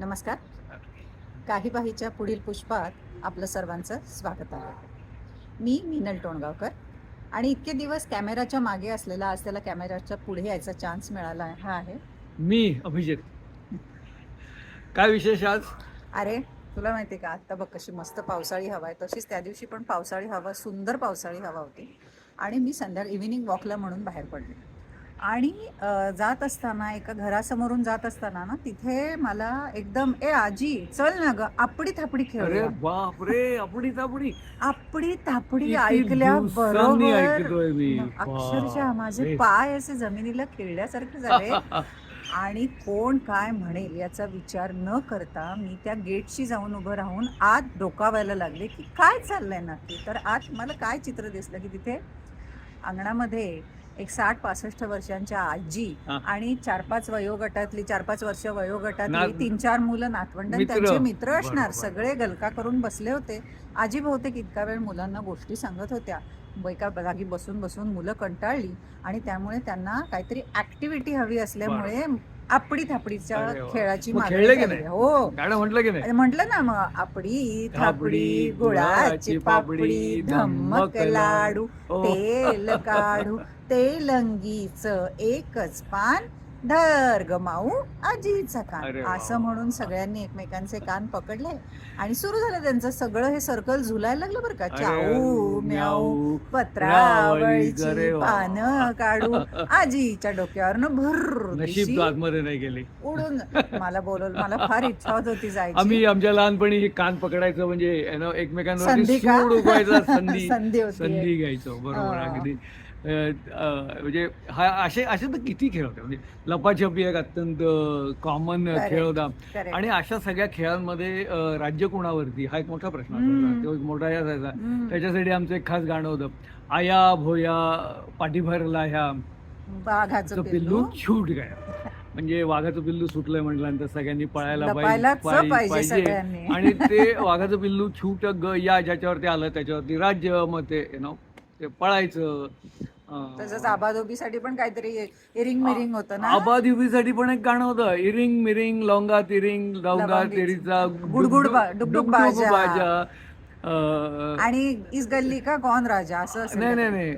नमस्कार. काही बाहीच्या पुढील पुष्पात आपलं सर्वांचं स्वागत आहे. मी मीनल टोणगावकर आणि इतके दिवस कॅमेराच्या मागे असलेला आज त्याला कॅमेराच्या पुढे यायचा चान्स मिळाला हा आहे. मी अभिजित. काय विशेष आज? अरे तुला माहिती आहे का? आत्ता बघ कशी मस्त पावसाळी हवा आहे. तशीच त्या दिवशी पण पावसाळी हवा सुंदर पावसाळी हवा होती. आणि मी संध्याकाळी इव्हिनिंग वॉकला म्हणून बाहेर पडले. आणि जात असताना एका घरासमोरून जात असताना ना तिथे मला एकदम ए आजी चल ना ग आपडी थापडी अरे खेळूया. बाप रे आपणी तापडी आपडी थापडी ऐकल्या बरोबर अक्षरशः माझे बापरे. पाय असे जमिनीला खेळल्यासारखे झाले. आणि कोण काय म्हणेल याचा विचार न करता मी त्या गेटशी जाऊन उभं राहून आत डोकावायला लागले की काय चाललंय नक्की? तर आत मला काय चित्र दिसलं की तिथे अंगणामध्ये एक साठ पासष्ट वर्षांच्या आजी हा. आणि चार पाच वयोगटातली चार पाच वर्ष वयोगटातली तीन चार मुलं नातवंड मित्र. त्यांचे मित्र असणार बरोबर. सगळे गलका करून बसले होते आजी बहुतेक इतका वेळ मुलांना गोष्टी सांगत होत्या एका जागी बसून बसून मुलं कंटाळली आणि त्यामुळे त्यांना काहीतरी ऍक्टिव्हिटी हवी असल्यामुळे आपडी थापडीच्या अरे वा. खेळाची मग मागणी खेळले की झाली. नाही? हो गाणं म्हटलं की नाही आणि म्हटलं ना मग आपडी थापडी गुळाची पापडी धम्मक लाडू हो. तेल काढू तेलंगीच एकच पान धर ग माऊ आजीचा कान अरे वा, असं म्हणून. सगळ्यांनी एकमेकांचे कान पकडले आणि सुरू झालं त्यांचं सगळं हे सर्कल झुलायला लागलं बरं का अरे, चाऊ म्याऊ म्याऊ. पत्रावळीची वा. पानं काढू आजीच्या डोक्यावरनं भर नशीब आतमध्ये नाही गेली उडून मला बोलवलं मला फार इच्छा होत होती जायची आम्ही आमच्या लहानपणी हे कान पकडायचं म्हणजे you know, एकमेकांवरती संधी का? सूड उगवायचा संधी संधी होती संधी घ्यायचो बरोबर हा. अगदी म्हणजे हा असे असे तर किती खेळ होते म्हणजे लपाछपी एक अत्यंत कॉमन. खेळ होता. आणि अशा सगळ्या खेळांमध्ये राज्य कोणावरती हा एक मोठा प्रश्न. असायचा तो एक मोठा असायचा. त्याच्यासाठी आमचं एक खास गाणं होतं आया भोया पाठीभरला ह्या वाघाचं पिल्लू छूट गया म्हणजे वाघाचं पिल्लू सुटलंय म्हटल्यानंतर सगळ्यांनी पळायला पाहिजे. आणि ते वाघाचं पिल्लू छूट ग या ज्याच्यावरती आलं त्याच्यावरती राज्य मग ते you know, ते पळायचं तसंच आबाधोबीसाठी पण काहीतरी इरिंग मिरिंग होतं ना आबाद युबीसाठी पण एक गाणं होतं इरिंग मिरिंग लोंगा तिरिंग लवंगा लवंगीचं. तिरीचा गुडगुड डुगडुग बाजा. आणि इस गल्ली का कौन राजा? असं नाही नाही नाही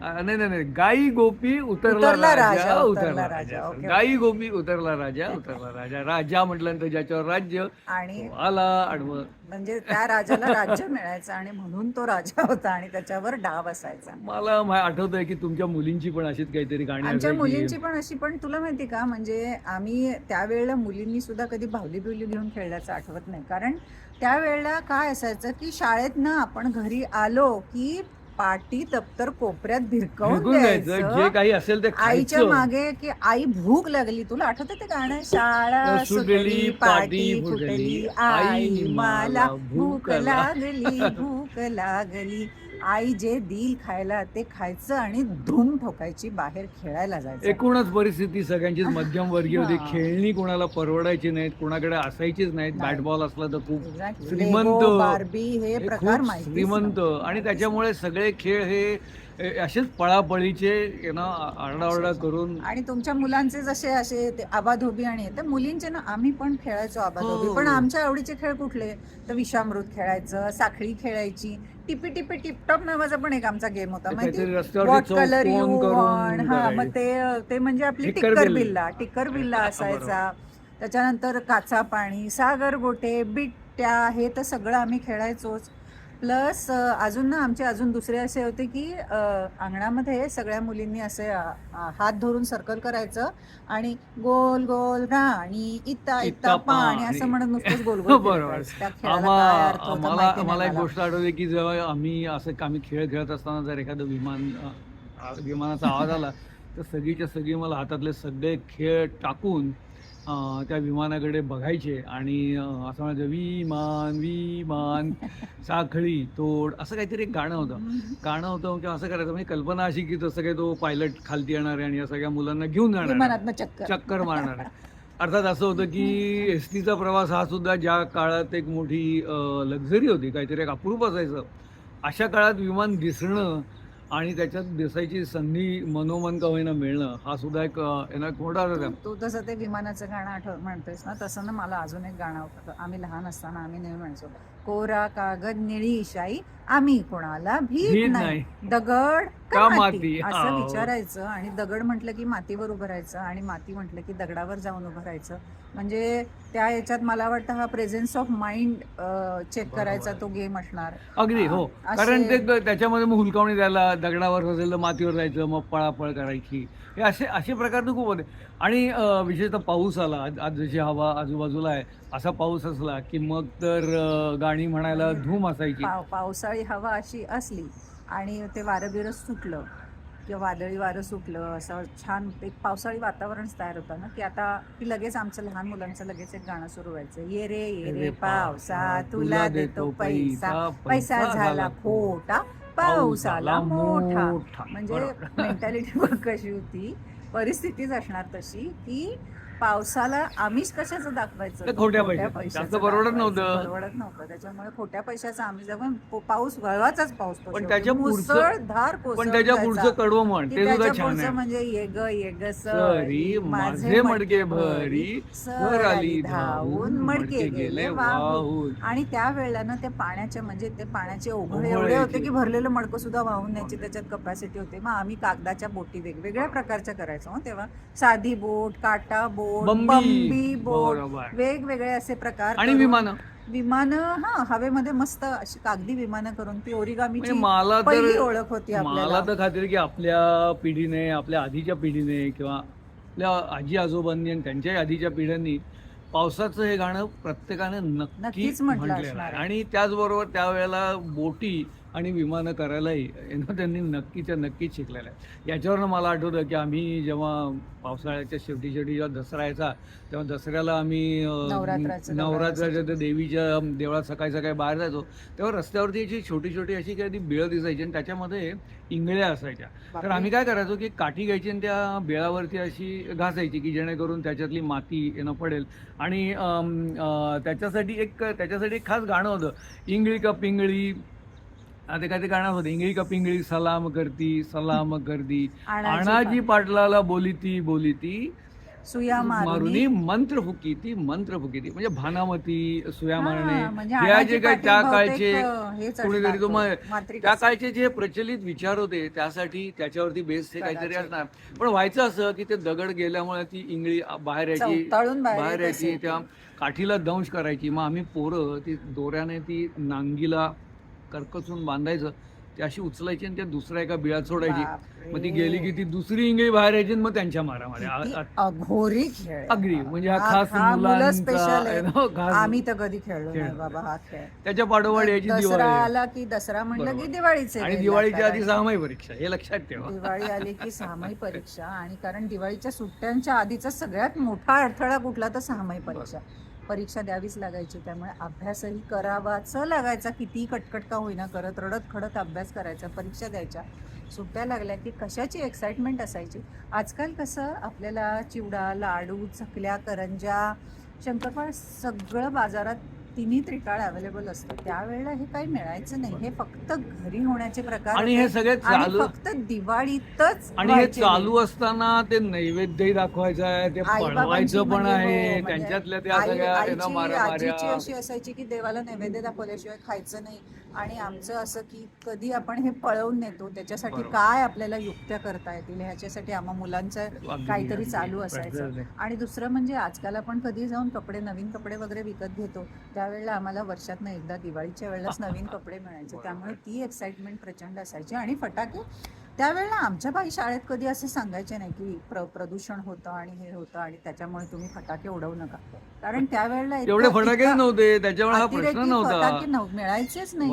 नाही नाही नाही गाई गोपी उतरला राजा, उतरला राजा. गाई गोपी उतरला राजा उतरला राजा. राजा म्हटल्यानंतर ज्याच्यावर राज्य आणि आला आडवं. म्हणजे त्या राजाला राज्य मिळायचं आणि म्हणून तो राजा होता आणि त्याच्यावर डाव असायचा. मला मा- आठवतंय की तुमच्या मुलींची पण अशीच काहीतरी गाणी आमच्या. मुलींची पण अशी पण तुला माहिती का म्हणजे आम्ही त्यावेळेला मुलींनी सुद्धा कधी भावली बिवली घेऊन खेळल्याचं आठवत नाही. कारण त्यावेळेला काय असायचं की शाळेतनं आपण घरी आलो की पाटी दप्तर कोपऱ्यात भिरकवून द्यायचं जे काही असेल ते आईच्या खायचं मागे की आई भूक लागली. तुला आठवत ते गाणं? शाळा सुटली, पाटी फुटली, आई मला भूक लागली भूक लागली. आई जे दिल खायला ते खायचं आणि धूम ठोकायची बाहेर खेळायला जायचं. एकूणच परिस्थिती सगळ्यांचीच मध्यमवर्गीय होती. हा. खेळणी कोणाला परवडायची नाहीत कोणाकडे असायचीच नाहीत. नाही. बॅट बॉल असला तर खूप Exactly. श्रीमंत. बार्बी हे हे प्रकार खूप माहिती श्रीमंत. आणि त्याच्यामुळे सगळे खेळ हे ए, असेच पळापळीचे you know, आरडाओरडा करून. आणि तुमच्या मुलांचे जसे असे ते आबाधोबी आणि ते मुलींचे ना आम्ही पण खेळायचो आबाधोबी. हो. पण आमच्या आवडीचे खेळ कुठले? तर विषामृत खेळायचं साखळी खेळायची. टिपी टिपी टिपटॉप नावाचा पण एक आमचा गेम होता. माहिती? वॉट कलर यू करून वॉन्ट हा मग. ते ते म्हणजे आपली टिक्कर. बिल्ला. टिक्कर बिल्ला असायचा. त्याच्यानंतर काचा पाणी सागर गोटे बिट्ट्या हे तर सगळं आम्ही खेळायचोच. प्लस अजून ना आमचे अजून दुसरे असे होते की अंगणामध्ये सगळ्या मुलींनी असे हात धरून सर्कल करायचं आणि गोल गोल राणी इत्ता इत्ता इत्ता पाणी. असं म्हणत नुसतंच गोल गोल बरोबर. नाही मला एक मला. गोष्ट आठवते की जेव्हा आम्ही असं आम्ही खेळ खेळत असताना जर एखादं विमान विमानाचा आवाज आला तर सगळीच्या सगळी मला हातातले सगळे खेळ टाकून त्या विमानाकडे बघायचे आणि असं म्हणायचं विमान विमान साखळी तोड असं काहीतरी एक गाणं होतं. गाणं होतं म्हणजे असं करायचं म्हणजे कल्पना अशी की तसं काही तो पायलट खालती येणार आहे आणि या सगळ्या मुलांना घेऊन जाणार चक्कर. मारणार आहे. अर्थात असं होतं की एस टीचा प्रवास हा सुद्धा ज्या काळात एक मोठी लक्झरी होती काहीतरी एक अप्रूप असायचं अशा काळात विमान दिसणं आणि त्याच्यात दिसायची संधी मनोमन का होईना मिळणं हा सुद्धा एक अं, आहे ना एक मोठा. तू तसं ते विमानाचं गाणं आठव म्हणतोयस ना तसं ना मला अजून एक गाणं होतं आम्ही लहान असताना आम्ही नेहमी म्हणायचो कोरा कागद निळी शाई आम्ही कोणाला भीत नाही. दगड का माती? असं. विचारायचं. आणि दगड म्हटलं की मातीवर उभं राहायचं आणि माती म्हटलं की दगडावर जाऊन उभं राहायचं. म्हणजे त्या याच्यात मला वाटतं हा प्रेझेन्स ऑफ माइंड चेक. करायचा तो गेम असणार. अगदी हो. कारण ते त्याच्यामध्ये मग हुलकावणी द्यायला दगडावर असेल तर मातीवर जायचं मग पळापळ करायची. हे असे असे प्रकार खूप होते. आणि विशेषतः पाऊस आला. आज जशी हवा आजूबाजूला आहे असा पाऊस असला की मग तर अं, गाणी म्हणायला धूम असायची. पाव पावसाळी हवा अशी असली आणि ते वारं बिरं सुटलं किंवा वादळी वारं सुटलं असं छान एक पावसाळी वातावरणच तयार होतं ना की आता की लगेच आमचं लहान मुलांचं लगेच एक गाणं सुरू व्हायचं. ये रे ये रे पावसा तुला देतो पैसा. पैसा झाला खोटा पाऊस आला मोठा. म्हणजे. मेंटॅलिटी कशी होती परिस्थितीच असणार तशी की पावसाला आमिष कशाचं दाखवायचं ते खोट्या पैशाचं. जास्त परवडत. नव्हतं. परवडत नव्हतं त्याच्यामुळे खोट्या पैशाचा दाखवून पो- पाऊस वळवाचाच पाऊस तो पण. त्याच्या मुसळधार पण त्याच्या. पुढचं कडवं म्हण की ते सुद्धा छान आहे म्हणजे ये ग ये ग सरी माझे मडके भरी सर आली धावून मडके गेले वाहून आणि त्यावेळेला ना त्या पाण्याच्या म्हणजे ते पाण्याचे ओघळे एवढे होते. की भरलेलं मडकं सुद्धा वाहून न्यायची त्याच्यात कपॅसिटी होते मग आम्ही कागदाच्या बोटी वेगवेगळ्या प्रकारच्या करायचो हं तेव्हा साधी बोट काटा बोट बंबी. बंबी बोट. बरोबर. वेगवेगळे असे प्रकार आणि करून विमानं? विमानं हा हवेमध्ये मस्त अशी कागदी विमानं करून ती म्हणजे ओरिगामीची मला पहिली तर ओळख होती मला आपल्याला. तर खात्री की आपल्या पिढीने आपल्या आधीच्या पिढीने किंवा आपल्या आजी आजोबांनी आणि त्यांच्याही आधीच्या पिढ्यांनी पावसाचं हे गाणं प्रत्येकाने नक्की नक्कीच म्हटलं म्हटलेलं आहे. आणि त्याचबरोबर त्यावेळेला बोटी आणि विमानं करायलाही यांना त्यांनी नक्कीच्या नक्कीच शिकलेलं आहे. याच्यावरनं मला आठवतं की आम्ही जेव्हा पावसाळ्याच्या शेवटी शेवटी जेव्हा दसरा यायचा तेव्हा दसऱ्याला आम्ही नवरात्राच्या त्या देवीच्या देवळात सकाळी सकाळी बाहेर जायचो तेव्हा रस्त्यावरती अशी छोटी छोटी अशी काही बिळं दिसायची आणि त्याच्यामध्ये इंगळ्या असायच्या. तर. आम्ही काय करायचो की काठी घ्यायची आणि त्या बेळावरती अशी घासायची की जेणेकरून त्याच्यातली माती येणं पडेल. आणि त्याच्यासाठी एक त्याच्यासाठी एक खास गाणं होतं. इंगळी का पिंगळी? ते काय ते गाणं होतं. इंगळी का पिंगळी? सलाम करती सलाम करती. अणाजी पाटलाला बोली ती बोली ती सुया मारुनी मारुनी मंत्र फुकी ती मंत्र फुकी ती म्हणजे भानामती सुया मारणे म्हणजे आणाजी जे काही त्या काळचे कोणीतरी असणार तो तो, मग- मात्रिक त्या. काळचे जे प्रचलित विचार होते त्यासाठी त्याच्यावरती बेस हे काहीतरी. असणार पण व्हायचं असं की ते दगड गेल्यामुळे ती इंगळी बाहेर यायची बाहेर यायची त्या. काठीला दंश करायची मग आम्ही पोरं ती दोऱ्याने ती नांगीला करकसून बांधायचं ती अशी उचलायची आणि त्या दुसऱ्या एका बिळात सोडायची. मग ती गेली की ती दुसरी इंगळी बाहेर यायची आणि मग त्यांच्या आ- अघोरी खेळ. अगदी म्हणजे हा खास मुलांचा आम्ही तर कधी खेळलो नाही. बाबा हा खेळ. त्याच्या पाठोपाठ यायची दसरा दिवाळी. आला की दसरा म्हणलं की. दिवाळीचे आणि वेळ दिवाळीच्या. आधी सहामाही परीक्षा. हे लक्षात ठेवा. दिवाळी आली की सहामाही परीक्षा. आणि कारण दिवाळीच्या सुट्ट्यांच्या आधीचा सगळ्यात मोठा अडथळा कुठला तर सहामाही परीक्षा. परीक्षा द्यावीच लागायची. त्यामुळे अभ्यासही करावाच लागायचा किती कटकट का होईना करत रडत खडत अभ्यास करायचा परीक्षा द्यायच्या. सुट्ट्या लागल्या की कशाची एक्साइटमेंट असायची? आजकाल कसं आपल्याला चिवडा लाडू चकल्या करंजा शंकरपाळ सगळं बाजारात तिन्ही त्रिकाळ अवेलेबल असतं त्यावेळेला हे काही मिळायचं नाही हे फक्त घरी होण्याचे प्रकार आणि हे. सगळे चालू फक्त दिवाळीतच आणि हे चालू असताना ते नैवेद्यही दाखवायचं आहे ते पळवायचं पण म्हणजे आहे हो, म्हणजे त्यांच्यातल्या त्या सगळ्या आहे आजीची अशी असायची की देवाला नैवेद्य दाखवल्याशिवाय खायचं नाही आणि आमचं असं की कधी आपण हे पळवून नेतो त्याच्यासाठी. काय आपल्याला युक्त्या करता येतील ह्याच्यासाठी आम्हा मुलांचं काहीतरी. चालू असायचं. आणि दुसरं म्हणजे आजकाल आपण कधी जाऊन कपडे नवीन कपडे वगैरे विकत घेतो त्यावेळेला आम्हाला वर्षातनं एकदा दिवाळीच्या वेळेलाच नवीन कपडे मिळायचे. त्यामुळे ती एक्साइटमेंट प्रचंड असायची. आणि फटाके त्यावेळेला आमच्या बाई शाळेत कधी असं सांगायचे नाही की प्र प्रदूषण होतं आणि हे होतं आणि त्याच्यामुळे तुम्ही फटाके उडवू नका. कारण त्यावेळेला एवढे इतकं नव्हते. त्याच्यामुळे हा अतिरेकी प्रश्न नव्हता. फटाके मिळायचेच नाही.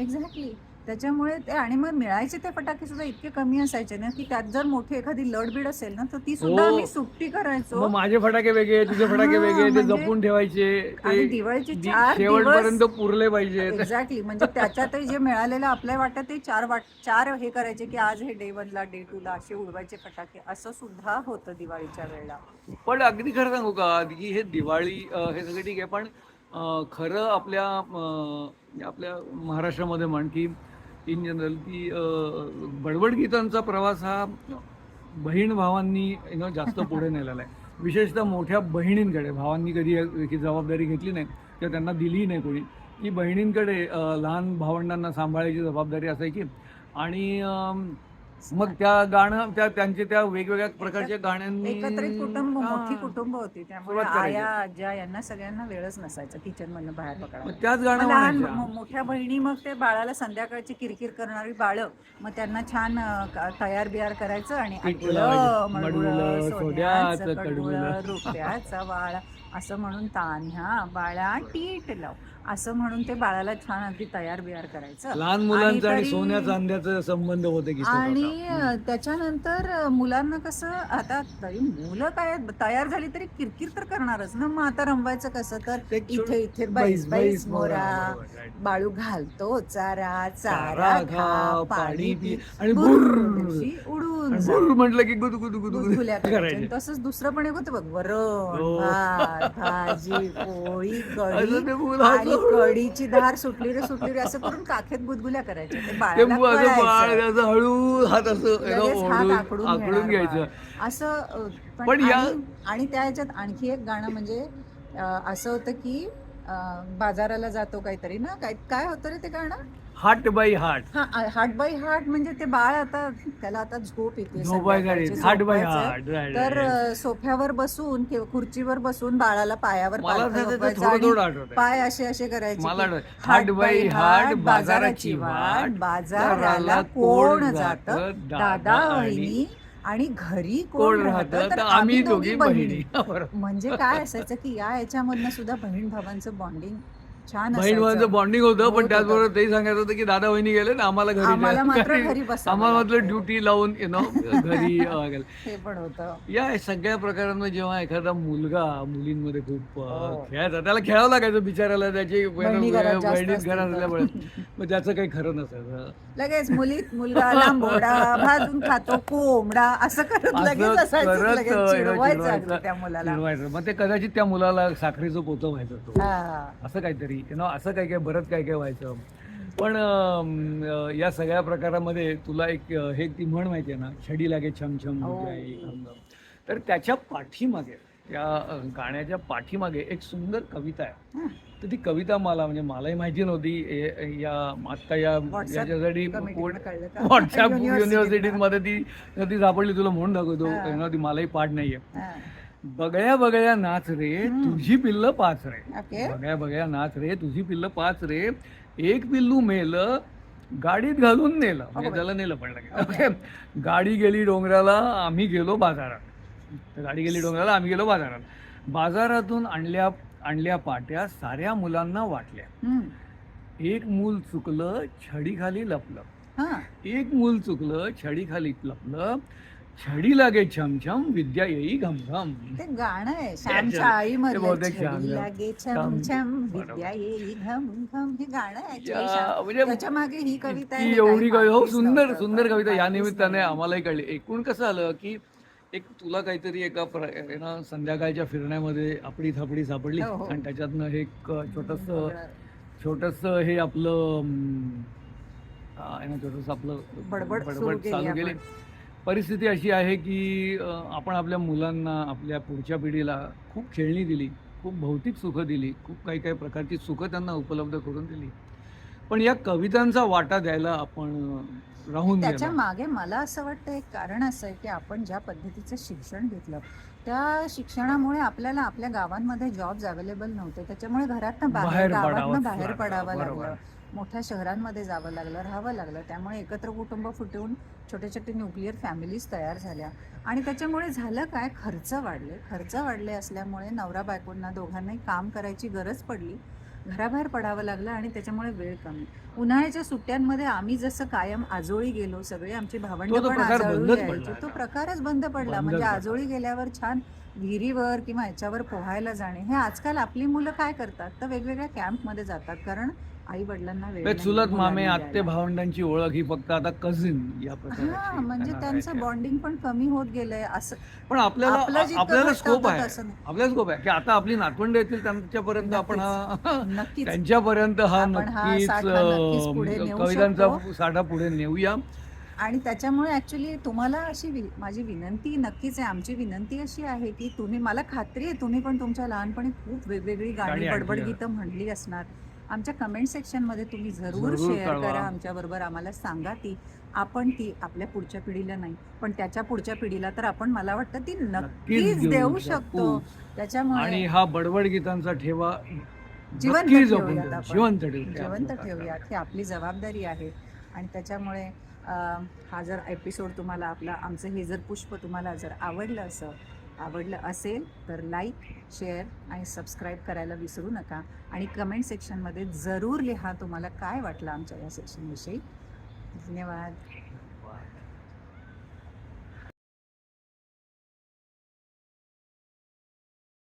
एक्झॅक्टली त्याच्यामुळे ते आणि मग मिळायचे ते फटाके सुद्धा इतके कमी असायचे ना की त्यात जर मोठी एखादी लडबीड असेल ना तर ती सुद्धा हो. आम्ही सुट्टी करायचो. मग माझे फटाके वेगळे तुझे फटाके वेगळे ते म्हणजे- जपून ठेवायचे आणि ते दिवाळीचे दि- चार शेवटपर्यंत दिवस पुरले पाहिजेत. एक्झॅक्टली म्हणजे त्याच्यातही जे मिळालेलं आपल्या वाटत ते चार वाट चार हे करायचे की आज हे डे वनला डे टूला असे उडवायचे फटाके. असं सुद्धा होतं दिवाळीच्या वेळेला. पण अगदी खरं सांगू का की हे दिवाळी अं, हे सगळं ठीक आहे पण अं, खरं आपल्या अं, आपल्या महाराष्ट्रामध्ये म्हण की इन जनरल की अं, बडबड गीतांचा प्रवास हा बहीण भावांनी you know, जास्त पुढे नेलेला आहे. विशेषतः मोठ्या बहिणींकडे भावांनी कधी ही जबाबदारी घेतली नाही किंवा त्यांना दिली नाही कोणी की बहिणींकडे लहान भावंडांना सांभाळायची जबाबदारी असायची. आणि मग त्या गाणं त्या त्यांचे त्या वेगवेगळ्या प्रकारच्या गाण्यांनी एकत्रित कुटुंब हा. मोठी कुटुंब होती त्यामुळे सुरुवात करायची. आया आज्या यांना सगळ्यांना वेळच नसायचा किचन मधनं बाहेर मग पकडायला त्याच गाणं लहान म्हणायच्या. मो- मोठ्या बहिणी मग ते बाळाला संध्याकाळची किरकिर करणारी बाळ मग त्यांना छान अ, क- तयार बियार करायचं आणि सोन्याचं सोन्याचं. रुपयाचा बाळा असं म्हणून तान्ह्या बाळा टीट लाव असं म्हणून ते बाळाला छान अगदी तयार बियार करायचं. लहान मुलांचा आणि सोन्या चांद्याचा संबंध होते की आणि त्याच्यानंतर मुलांना कसं आता तरी मुलं काय तयार झाली तरी किरकिर तर करणारच ना मग. आता रमवायचं कसं तर इथे इथे बैस बैस मोरा. बाळू घालतो चारा चारा खा पाणी पी. आणि उडून म्हटलं की गुद गुद गुद. करायचे. तसंच दुसरं पण एक होतं बघ वरण हो. भात भाजी पोळी कढी कढीची धार सुटली रे सुटली रे असं करून काखेत गुदगुल्या करायच्या ते ते बाळाला मु- असं बाळ कळायचं. त्याचं हळू हात असं you know, लगेच हात ओढून आखडून आखडून घेणार घ्यायचं बाळ. असं अ, पण पण या- आणि- आणि त्या ह्याच्यात आणखी एक गाणं म्हणजे अ, असं होतं की बाजाराला जातो काहीतरी ना? काय काय होतं रे ते गाणं? हाट बाई हाट हा हार्ट बाय हार्ट म्हणजे ते बाळ आता त्याला आता झोप येते संध्याकाळची, हाट बाई झोपायचं. हाट right, तर right, right. अ, सोफ्यावर बसून किंवा खुर्चीवर बसून बाळाला पायावर मला पालथं त्याचं झोपायचं थोडं आणि थोडं आठवत पाय असे असे करायचे मला की, आठवतंय. हाट बाई हाट बाजाराची वाट. बाजाराला कोण जात? दादा वहिनी आणि घरी कोण राहत तर आम्ही दोघी बहिणी. म्हणजे काय असायचं की या याच्यामधनं सुद्धा बहीण भावांचं बॉन्डिंग छान बहीण. भावांचं बॉन्डिंग होतं पण. त्याचबरोबर तेही सांगायचं होतं की दादा वहिनी गेले ना आम्हाला घरी आम्हाला मात्र घरी- आम्हाला. ड्युटी लावून यु नो घरी. हे पण होतं या सगळ्या प्रकारांमध्ये जेव्हा एखादा मुलगा मुलींमध्ये खूप हो. खेळायचा त्याला खेळावं लागायचं बिचारायला त्याची बहिणी घरात बहिणीत. असल्यामुळे मग त्याचं काही खरं नसायचं लगेच मुलीत मुलगा लांबोडा भाजून खातो कोंबडा असं करत लगेच असायचं लगेच चिडवायचं. अगदी त्या मुलाला चिडवायचं मग ते कदाचित त्या मुलाला साखरेचं पोतं व्हायचं तो हा. असं काहीतरी नो असं काय काय बरंच काय काय व्हायचं पण अं, या सगळ्या प्रकारामध्ये तुला एक अं, हे ती म्हण माहिती आहे ना छडी लागे छमछम हो. जाई घमघम. तर त्याच्या पाठीमागे त्या अं, गाण्याच्या पाठीमागे एक सुंदर कविता आहे हं. तर ती कविता मला म्हणजे मलाही माहिती नव्हती. या आत्ता या याच्यासाठी? व्हॉट्सअप युनिव्हर्सिटीमध्ये ती ती सापडली तुला म्हणून दाखवतो. हा. ती मलाही पाठ नाहीये. हा. बगळ्या बगळ्या नाच रे. तुझी पिल्ल पाच रे. बघ्या बघ्या नाच रे तुझी पिल्ल पाच रे. एक पिल्लू मेल गाडीत घालून नेलं. म्हणजे अगं त्याला नेलं लगेच ओके. गाडी गेली डोंगराला आम्ही गेलो बाजारात. तर गाडी गेली डोंगराला आम्ही गेलो बाजारात. बाजारातून आणल्या आणल्या पाट्या साऱ्या मुलांना वाटल्या. एक मूल चुकलं छडीखाली लपलं. एक मूल चुकलं छडीखाली लपलं छडी लागे छमछम विद्या येई घमघम ते गाणं आहे श्यामच्या आई लागे छम छम. छम बरोबर. विद्या येई घम घम हे गाणं आहे. म्हणजे त्याच्यामागे ही कविता हे एवढी कविता हो सुंदर. सुंदर कविता या निमित्ताने. आम्हालाही कळली एकूण कसं आलं की एक तुला काहीतरी एका ना संध्याकाळच्या फिरण्यामध्ये आपली थापडी सापडली हो, हो. आणि त्याच्यातनं हे एक छोटस बरोबर. छोटस हे आपलं छोटस आपलं बडबड सुरू केली चालू आपण. परिस्थिती अशी आहे की अं, आपण आपल्या मुलांना आपल्या पुढच्या पिढीला खूप खेळणी दिली खूप भौतिक सुखं दिली खूप काही काही प्रकारची सुखं त्यांना उपलब्ध करून दिली पण या कवितांचा वाटा द्यायला आपण राहून त्याच्यामागे मला असं वाटतं एक कारण असं आहे की आपण ज्या पद्धतीचं शिक्षण घेतलं त्या शिक्षणामुळे आपल्याला आपल्या गावांमध्ये जॉब्स अवेलेबल नव्हते. त्याच्यामुळे घरातनं बाहेर गावातनं बाहेर पडावं. लागलं. मोठ्या शहरांमध्ये जावं लागलं राहावं लागलं. त्यामुळे एकत्र कुटुंब फुटून छोटे छोटे न्यूक्लिअर फॅमिलीज तयार झाल्या. आणि त्याच्यामुळे झालं काय? खर्च वाढले. खर्च वाढले असल्यामुळे नवरा बायकोंना दोघांनाही काम करायची गरज पडली. घराबाहेर पडावं लागलं आणि त्याच्यामुळे वेळ कमी. उन्हाळ्याच्या सुट्ट्यांमध्ये आम्ही जसं कायम आजोळी गेलो सगळे आमची भावंड पण आजोळी यायची. तो. प्रकारच बंद पडला. म्हणजे. आजोळी गेल्यावर छान विहिरीवर किंवा याच्यावर पोहायला जाणे. हे आजकाल आपली मुलं काय करतात? तर वेगवेगळ्या कॅम्पमध्ये जातात. कारण आई वडिलांना वेळ नाही चुलत मामे मुलांना आत्ते द्यायला. भावंडांची ओळख ही फक्त आता कझिन या हा प्रकाराची म्हणजे त्यांना त्यांचं राहायची. बॉन्डिंग पण कमी होत गेलंय असं पण आपल्याला आपलं जितकं आपल्याला घट्ट स्कोप होतं आहे तसं नाही. आपल्याला स्कोप आहे की आता आपली नातवंड येतील त्यांच्यापर्यंत आपण हा नक्कीच त्यांच्यापर्यंत हा आपण हा नक्कीच साठा नक्कीच पुढे नेऊ कवितांचा शकतो. साठा पुढे नेऊया आणि त्याच्यामुळे ऍक्च्युली तुम्हाला अशी वि- माझी विनंती नक्कीच आहे आमची विनंती अशी आहे की तुम्ही मला खात्री आहे तुम्ही पण तुमच्या लहानपणी खूप वेगवेगळी गाणी गाणी ऐकली बडबड. गीतं म्हणली असणार आमच्या कमेंट सेक्शनमध्ये तुम्ही जरूर शेअर. करा आमच्या बरोबर आम्हाला सांगा ती आपण ती आपल्या पुढच्या पिढीला नाही पण त्याच्या पुढच्या पिढीला तर आपण मला वाटतं ती नक्कीच देऊ देऊ शकू. शकतो आणि त्याच्यामुळे हा बडबड गीतांचा ठेवा जिवंत ठेवूयात. जिवंत. जिवंत ठेवूयात ही आपली जबाबदारी आहे आणि त्याच्यामुळे हा जर एपिसोड तुम्हाला आपला आमचं हे जर पुष्प तुम्हाला जर आवडलं असं आवडलं असेल तर लाईक शेअर आणि सबस्क्राईब करायला विसरू नका. आणि कमेंट सेक्शनमध्ये जरूर लिहा तुम्हाला काय वाटलं आमच्या या सेक्शनविषयी धन्यवाद.